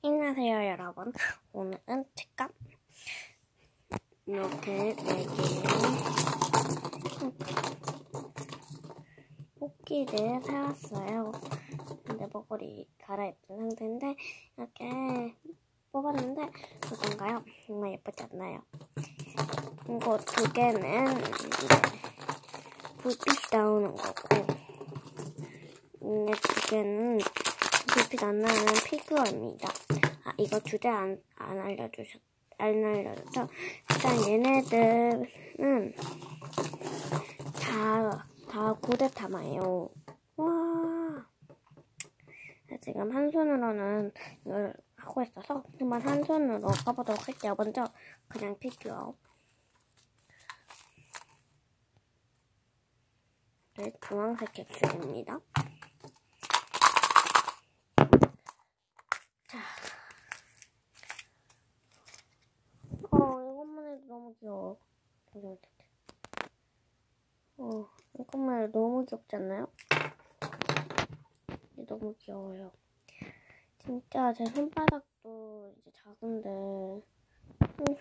안녕하세요 여러분 오늘은 제가 이렇게 네 개의 뽑기를 사왔어요 근데 목걸이 갈아입은 상태인데 이렇게 뽑았는데 어떤가요? 정말 예쁘지 않나요? 이거 두 개는 불빛이 나오는 거고 이두 개는 불빛 안 나는 피규어입니다. 아, 이거 주제 안, 안 알려주셨, 안 알려줘서, 일단 얘네들은 다, 다 고대타마예요. 와. 지금 한 손으로는 이걸 하고 있어서, 한번 한 손으로 가보도록 할게요. 먼저, 그냥 피규어. 네, 주황색 캡슐입니다. 자. 어, 이것만 해도 너무 어, 해도 너무 귀엽지 않나요? 너무 귀여워요. 진짜 제 손바닥도 이제 작은데, 음,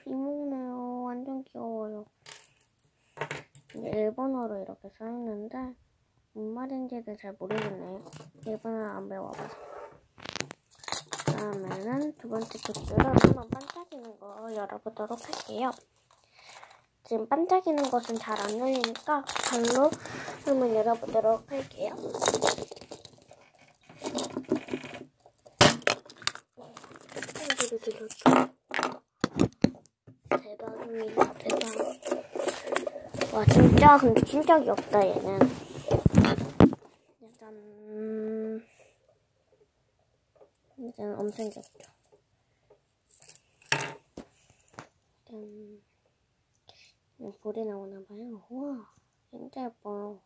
이목네요. 완전 귀여워요. 이게 일본어로 이렇게 써있는데, 뭔 말인지는 잘 모르겠네요. 일본어 안 배워봐서. 다음에는 두 번째 캡슐을 한번 반짝이는 거 열어보도록 할게요. 지금 반짝이는 것은 잘 안 열리니까 발로 한번 열어보도록 할게요. 대박입니다, 대박. 와, 진짜, 근데 진짜 귀엽다, 얘는. 약간, 이제는 엄청 귀엽죠. 짠. 볼이 나오나봐요. 우와, 진짜 예뻐요.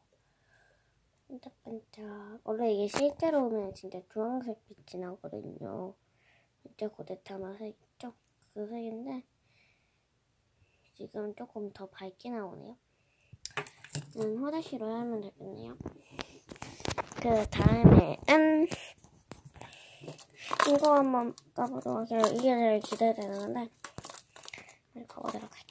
반짝반짝. 원래 이게 실제로 오면 진짜 주황색 빛이 나거든요. 진짜 고데타마 색 있죠? 그 색인데, 지금 조금 더 밝게 나오네요. 음, 후레쉬로 하면 되겠네요. 그 다음에는, 이거 한번 까보도록 할게요. 이게 제일 기대되는데, 네, 가보도록 할게요.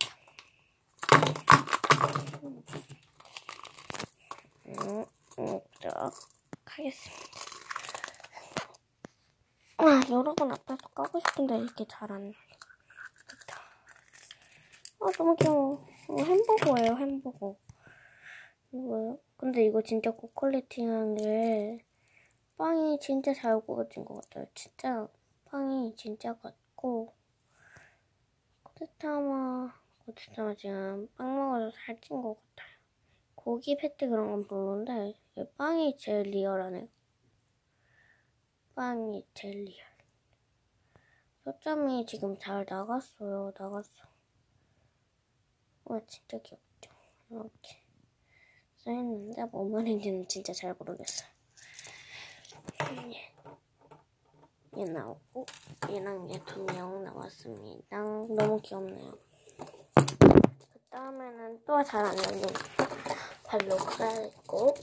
음, 음, 자, 하겠습니다. 아, 여러 번 앞에서 까고 싶은데 이렇게 잘안 됐다. 아, 너무 귀여워. 이거 햄버거예요, 햄버거. 이거요? 근데 이거 진짜 고퀄리티한 게, 빵이 진짜 잘 구워진 것 같아요. 진짜 빵이 진짜 같고 고데타마 고데타마 지금 빵 먹어서 살찐 것 같아요. 고기 패티 그런 건이 빵이 제일 리얼하네요. 빵이 제일 리얼. 초점이 지금 잘 나갔어요. 나갔어. 와 진짜 귀엽죠. 이렇게 써있는데 뭔 말인지는 진짜 잘 모르겠어요. 얘 나오고 얘랑 얘 두 명 나왔습니다. 너무 귀엽네요. 그 다음에는 또 잘 안 열리는 발로 깔고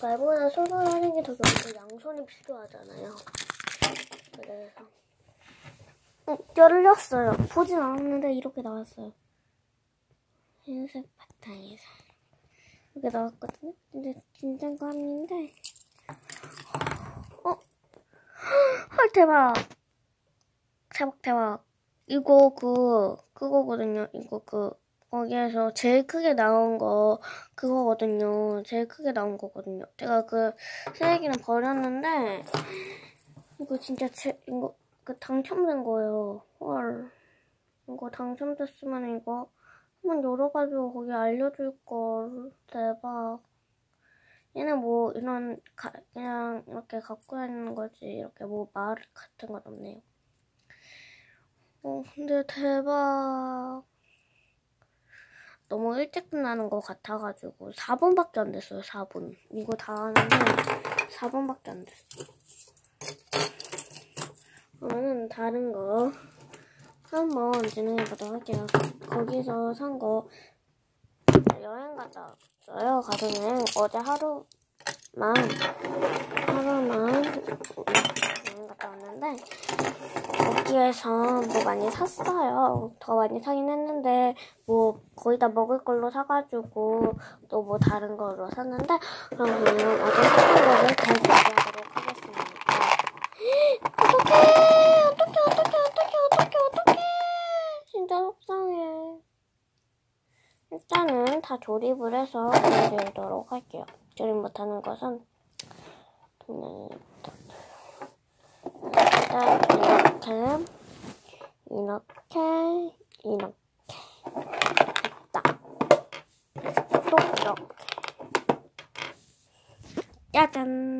발보다 손으로 하는 게 더 좋고 양손이 필요하잖아요. 그래서 어, 열렸어요. 보진 않았는데 이렇게 나왔어요. 흰색 바탕에서 이렇게 나왔거든요. 근데 긴장감인데 어? 헐 대박 대박 대박 이거 그 그거거든요. 이거 그 거기에서 제일 크게 나온 거 그거거든요. 제일 크게 나온 거거든요. 제가 그 쓰레기는 버렸는데 이거 진짜 제 이거 그 당첨된 거예요. 헐. 이거 당첨됐으면 이거 한번 열어가지고 거기 알려줄 걸. 대박. 얘는 뭐 이런 가, 그냥 이렇게 갖고 다니는 거지. 이렇게 뭐 말 같은 건 없네요. 어 근데 대박 너무 일찍 끝나는 것 같아가지고 4분밖에 안 됐어요 4분 이거 다 하는데 4분밖에 안 됐어. 그러면은 다른 거 한번 진행해보도록 할게요. 거기서 산 거 여행 갔다 왔어요. 가서는 어제 하루만 하루만 있는데 여기에서 뭐 많이 샀어요. 더 많이 사긴 했는데 뭐 거의 다 먹을 걸로 사가지고 또 뭐 다른 걸로 샀는데 그럼 저는 어제 샀던 거를 다 얘기하도록 하겠습니다. 어떡해 어떡해 어떡해 어떡해 어떡해 어떡해 진짜 속상해. 일단은 다 조립을 해서 보여드리도록 할게요. 조립 못하는 것은 그 이렇게 이렇게 이렇게. 됐다 또 이렇게. 짜잔.